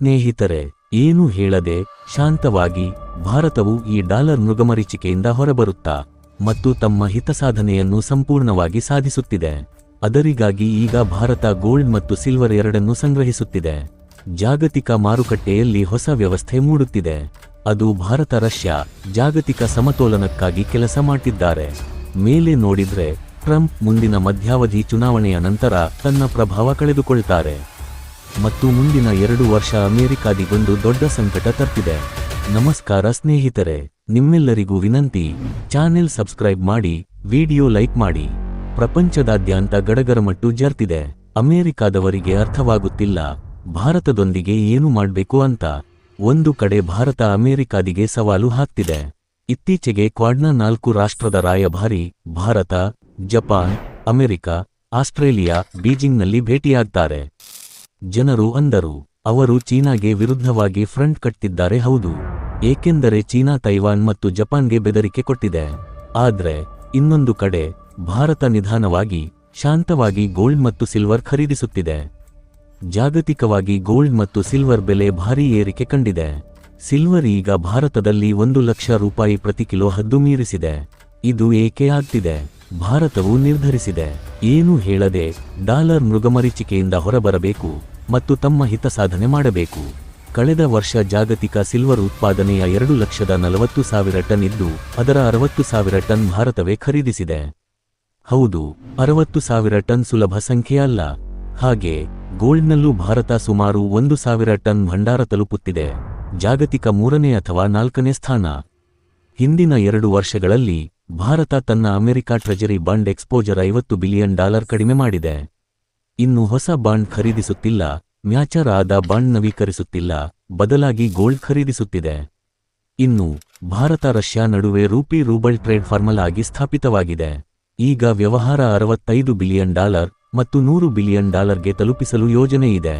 ಸ್ನೇಹಿತರೆ, ಏನು ಹೇಳದೆ ಶಾಂತವಾಗಿ ಭಾರತವು ಈ ಡಾಲರ್ ಮೃಗಮರೀಚಿಕೆಯಿಂದ ಹೊರಬರುತ್ತಾ ಮತ್ತು ತಮ್ಮ ಹಿತಸಾಧನೆಯನ್ನು ಸಂಪೂರ್ಣವಾಗಿ ಸಾಧಿಸುತ್ತಿದೆ. ಅದರಿಗಾಗಿ ಈಗ ಭಾರತ ಗೋಲ್ಡ್ ಮತ್ತು ಸಿಲ್ವರ್ ಎರಡನ್ನೂ ಸಂಗ್ರಹಿಸುತ್ತಿದೆ. ಜಾಗತಿಕ ಮಾರುಕಟ್ಟೆಯಲ್ಲಿ ಹೊಸ ವ್ಯವಸ್ಥೆ ಮೂಡುತ್ತಿದೆ. ಅದು ಭಾರತ ರಷ್ಯಾ ಜಾಗತಿಕ ಸಮತೋಲನಕ್ಕಾಗಿ ಕೆಲಸ ಮಾಡಿದ್ದಾರೆ ಮೇಲೆ ನೋಡಿದ್ರೆ ಟ್ರಂಪ್ ಮುಂದಿನ ಮಧ್ಯಾವಧಿ ಚುನಾವಣೆಯ ನಂತರ ತನ್ನ ಪ್ರಭಾವ ಕಳೆದುಕೊಳ್ತಾರೆ. ಮತ್ತು ಮುಂದಿನ ಎರಡು ವರ್ಷ ಅಮೆರಿಕಾದಿಗೊಂದು ದೊಡ್ಡ ಸಂಕಟ ತರ್ತಿದೆ ನಮಸ್ಕಾರ ಸ್ನೇಹಿತರೆ, ನಿಮ್ಮೆಲ್ಲರಿಗೂ ವಿನಂತಿ. ಚಾನೆಲ್ ಸಬ್ಸ್ಕ್ರೈಬ್ ಮಾಡಿ, ವಿಡಿಯೋ ಲೈಕ್ ಮಾಡಿ. ಪ್ರಪಂಚದಾದ್ಯಂತ ಗಡಗರಮಟ್ಟು ಜರ್ತಿದೆ. ಅಮೆರಿಕಾದವರಿಗೆ ಅರ್ಥವಾಗುತ್ತಿಲ್ಲ. ಭಾರತದೊಂದಿಗೆ ಏನು ಮಾಡಬೇಕು ಅಂತ. ಒಂದು ಕಡೆ ಭಾರತ ಅಮೆರಿಕಾದಿಗೆ ಸವಾಲು ಹಾಕ್ತಿದೆ. ಇತ್ತೀಚೆಗೆ ಕ್ವಾಡ್ನ ನಾಲ್ಕು ರಾಷ್ಟ್ರದ ರಾಯಭಾರಿ, ಭಾರತ, ಜಪಾನ್, ಅಮೆರಿಕ, ಆಸ್ಟ್ರೇಲಿಯಾ, ಬೀಜಿಂಗ್ನಲ್ಲಿ ಭೇಟಿಯಾಗ್ತಾರೆ. ಜನರು ಅಂದರು, ಅವರು ಚೀನಾಗೆ ವಿರುದ್ಧವಾಗಿ ಫ್ರಂಟ್ ಕಟ್ಟಿದ್ದಾರೆ ಹೌದು, ಏಕೆಂದರೆ ಚೀನಾ ತೈವಾನ್ ಮತ್ತು ಜಪಾನ್ಗೆ ಬೆದರಿಕೆ ಕೊಟ್ಟಿದೆ. ಆದ್ರೆ, ಇನ್ನೊಂದು ಕಡೆ, ಭಾರತ ನಿಧಾನವಾಗಿ, ಶಾಂತವಾಗಿ ಗೋಲ್ಡ್ ಮತ್ತು ಸಿಲ್ವರ್ ಖರೀದಿಸುತ್ತಿದೆ. ಜಾಗತಿಕವಾಗಿ ಗೋಲ್ಡ್ ಮತ್ತು ಸಿಲ್ವರ್ ಬೆಲೆ ಭಾರೀ ಏರಿಕೆ ಕಂಡಿದೆ. ಸಿಲ್ವರ್ ಈಗ ಭಾರತದಲ್ಲಿ ಒಂದು ಲಕ್ಷ ರೂಪಾಯಿ ಪ್ರತಿ ಕಿಲೋ ಹದ್ದು ಮೀರಿಸಿದೆ. ಇದು ಏಕೆ ಆಗ್ತಿದೆ? ಭಾರತವು ನಿರ್ಧರಿಸಿದೆ. ಏನು ಹೇಳದೆ, ಡಾಲರ್ ಮೃಗಮರೀಚಿಕೆಯಿಂದ ಹೊರಬರಬೇಕು. ಮತ್ತು ತಮ್ಮ ಹಿತ ಸಾಧನೆ ಮಾಡಬೇಕು. ಕಳೆದ ವರ್ಷ ಜಾಗತಿಕ ಸಿಲ್ವರ್ ಉತ್ಪಾದನೆಯ ಎರಡು ಲಕ್ಷದ ನಲವತ್ತು ಸಾವಿರ ಟನ್ ಇದ್ದು, ಅದರ ಅರವತ್ತು ಸಾವಿರ ಟನ್ ಭಾರತವೇ ಖರೀದಿಸಿದೆ. ಹೌದು, ಅರವತ್ತು ಸಾವಿರ ಟನ್ ಸುಲಭ ಸಂಖ್ಯೆಯಲ್ಲ ಹಾಗೆ, ಗೋಲ್ಡ್ನಲ್ಲೂ ಭಾರತ ಸುಮಾರು ಒಂದು ಸಾವಿರ ಟನ್ ಭಂಡಾರ ತಲುಪುತ್ತಿದೆ. ಜಾಗತಿಕ ಮೂರನೇ ಅಥವಾ ನಾಲ್ಕನೇ ಸ್ಥಾನ. ಹಿಂದಿನ ಎರಡು ವರ್ಷಗಳಲ್ಲಿ, ಭಾರತ ತನ್ನ ಅಮೆರಿಕ ಟ್ರೆಜರಿ ಬಾಂಡ್ ಎಕ್ಸ್ಪೋಜರ್ ಐವತ್ತು ಬಿಲಿಯನ್ ಡಾಲರ್ ಕಡಿಮೆ ಮಾಡಿದೆ. ಇನ್ನು ಹೊಸ ಬಾಂಡ್ ಖರೀದಿಸುತ್ತಿಲ್ಲ, ಮ್ಯಾಚರ್ ಆದ ಬಾಂಡ್ ನವೀಕರಿಸುತ್ತಿಲ್ಲ, ಬದಲಾಗಿ ಗೋಲ್ಡ್ ಖರೀದಿಸುತ್ತಿದೆ. ಇನ್ನು ಭಾರತ ರಷ್ಯಾ ನಡುವೆ ರೂಪಿ ರೂಬಲ್ ಟ್ರೇಡ್ ಫಾರ್ಮಲ್ ಆಗಿ ಸ್ಥಾಪಿತವಾಗಿದೆ. ಈಗ ವ್ಯವಹಾರ ಅರವತ್ತೈದು ಬಿಲಿಯನ್ ಡಾಲರ್ ಮತ್ತು ನೂರು ಬಿಲಿಯನ್ ಡಾಲರ್ಗೆ ತಲುಪಿಸಲು ಯೋಜನೆ ಇದೆ.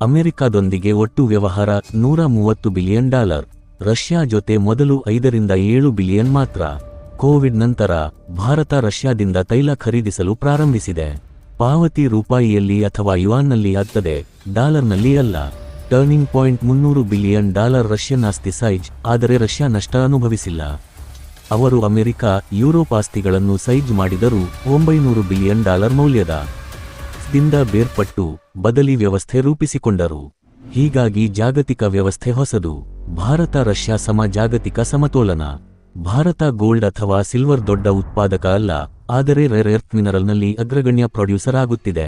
ಅಮೆರಿಕದೊಂದಿಗೆ ಒಟ್ಟು ವ್ಯವಹಾರ ನೂರ ಮೂವತ್ತು ಬಿಲಿಯನ್ ಡಾಲರ್, ರಷ್ಯಾ ಜೊತೆ ಮೊದಲು ಐದರಿಂದ ಏಳು ಬಿಲಿಯನ್ ಮಾತ್ರ. ಕೋವಿಡ್ ನಂತರ ಭಾರತ ರಷ್ಯಾದಿಂದ ತೈಲ ಖರೀದಿಸಲು ಪ್ರಾರಂಭಿಸಿದೆ. ಪಾವತಿ ರೂಪಾಯಿಯಲ್ಲಿ ಅಥವಾ ಯುವಾನ್ನಲ್ಲಿ ಆಗ್ತದೆ. ಡಾಲರ್ನಲ್ಲಿ ಅಲ್ಲ. ಟರ್ನಿಂಗ್ ಪಾಯಿಂಟ್ ಮುನ್ನೂರು ಬಿಲಿಯನ್ ಡಾಲರ್ ರಷ್ಯನ್ ಆಸ್ತಿ ಸೈಜ್. ಆದರೆ ರಷ್ಯಾ ನಷ್ಟ ಅನುಭವಿಸಿಲ್ಲ. ಅವರು ಅಮೆರಿಕ, ಯುರೋಪ್ ಆಸ್ತಿಗಳನ್ನು ಸೈಜ್ ಮಾಡಿದರೂ ಒಂಬೈನೂರು ಬಿಲಿಯನ್ ಡಾಲರ್ ಮೌಲ್ಯದ ದಿಂದ ಬೇರ್ಪಟ್ಟು ಬದಲಿ ವ್ಯವಸ್ಥೆ ರೂಪಿಸಿಕೊಂಡರು. ಹೀಗಾಗಿ ಜಾಗತಿಕ ವ್ಯವಸ್ಥೆ ಹೊಸದು. ಭಾರತ ರಷ್ಯಾ ಸಮ ಜಾಗತಿಕ ಸಮತೋಲನ. ಭಾರತ ಗೋಲ್ಡ್ ಅಥವಾ ಸಿಲ್ವರ್ ದೊಡ್ಡ ಉತ್ಪಾದಕ ಅಲ್ಲ, ಆದರೆ ರೇರ್ ಎರ್ತ್ ಮಿನರಲ್ನಲ್ಲಿ ಅಗ್ರಗಣ್ಯ ಪ್ರೊಡ್ಯೂಸರ್ ಆಗುತ್ತಿದೆ.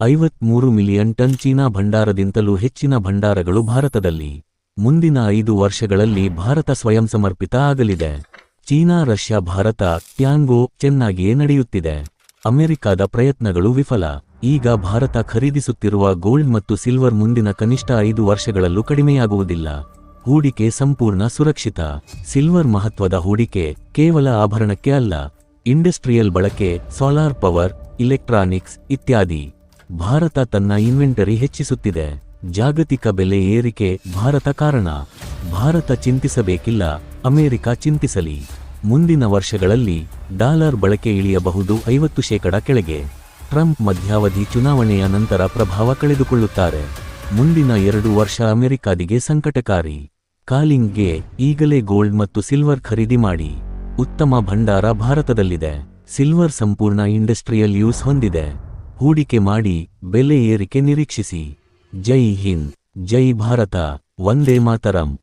ಐವತ್ಮೂರು ಮಿಲಿಯನ್ ಟನ್ ಚೀನಾ ಭಂಡಾರದಿಂದಲೂ ಹೆಚ್ಚಿನ ಭಂಡಾರಗಳು ಭಾರತದಲ್ಲಿ. ಮುಂದಿನ ಐದು ವರ್ಷಗಳಲ್ಲಿ ಭಾರತ ಸ್ವಯಂ ಸಮರ್ಪಿತ ಆಗಲಿದೆ. ಚೀನಾ, ರಷ್ಯಾ, ಭಾರತ, ಟ್ಯಾಂಗೋ ಚೆನ್ನಾಗಿಯೇ ನಡೆಯುತ್ತಿದೆ. ಅಮೆರಿಕದ ಪ್ರಯತ್ನಗಳು ವಿಫಲ. ಈಗ ಭಾರತ ಖರೀದಿಸುತ್ತಿರುವ ಗೋಲ್ಡ್ ಮತ್ತು ಸಿಲ್ವರ್ ಮುಂದಿನ ಕನಿಷ್ಠ ಐದು ವರ್ಷಗಳಲ್ಲೂ ಕಡಿಮೆಯಾಗುವುದಿಲ್ಲ. ಹೂಡಿಕೆ ಸಂಪೂರ್ಣ ಸುರಕ್ಷಿತ. ಸಿಲ್ವರ್ ಮಹತ್ವದ ಹೂಡಿಕೆ ಕೇವಲ ಆಭರಣಕ್ಕೆ ಅಲ್ಲ. ಇಂಡಸ್ಟ್ರಿಯಲ್ ಬಳಕೆ ಸೋಲಾರ್ ಪವರ್ ಇಲೆಕ್ಟ್ರಾನಿಕ್ಸ್ ಇತ್ಯಾದಿ. ಭಾರತ ತನ್ನ ಇನ್ವೆಂಟರಿ ಹೆಚ್ಚಿಸುತ್ತಿದೆ. ಜಾಗತಿಕ ಬೆಲೆ ಏರಿಕೆ ಭಾರತ ಕಾರಣ. ಭಾರತ ಚಿಂತಿಸಬೇಕಿಲ್ಲ, ಅಮೆರಿಕ ಚಿಂತಿಸಲಿ. ಮುಂದಿನ ವರ್ಷಗಳಲ್ಲಿ ಡಾಲರ್ ಬಳಕೆ ಇಳಿಯಬಹುದು ಐವತ್ತು ಶೇಕಡ ಕೆಳಗೆ. ಟ್ರಂಪ್ ಮಧ್ಯಾವಧಿ ಚುನಾವಣೆಯ ನಂತರ ಪ್ರಭಾವ ಕಳೆದುಕೊಳ್ಳುತ್ತಾರೆ. ಮುಂದಿನ ಎರಡು ವರ್ಷ ಅಮೆರಿಕಾದಿಗೆ ಸಂಕಟಕಾರಿ. ಕಾಲಿಂಗ್ಗೆ ಈಗಲೇ ಗೋಲ್ಡ್ ಮತ್ತು ಸಿಲ್ವರ್ ಖರೀದಿ ಮಾಡಿ ಉತ್ತಮ ಭಂಡಾರ ಭಾರತದಲ್ಲಿದೆ. ಸಿಲ್ವರ್ ಸಂಪೂರ್ಣ ಇಂಡಸ್ಟ್ರಿಯಲ್ ಯೂಸ್ ಹೊಂದಿದೆ. ಹೂಡಿಕೆ ಮಾಡಿ, ಬೆಲೆ ಏರಿಕೆ ನಿರೀಕ್ಷಿಸಿ. ಜೈ ಹಿಂದ್, ಜೈ ಭಾರತ, ವಂದೇ ಮಾತರಂ.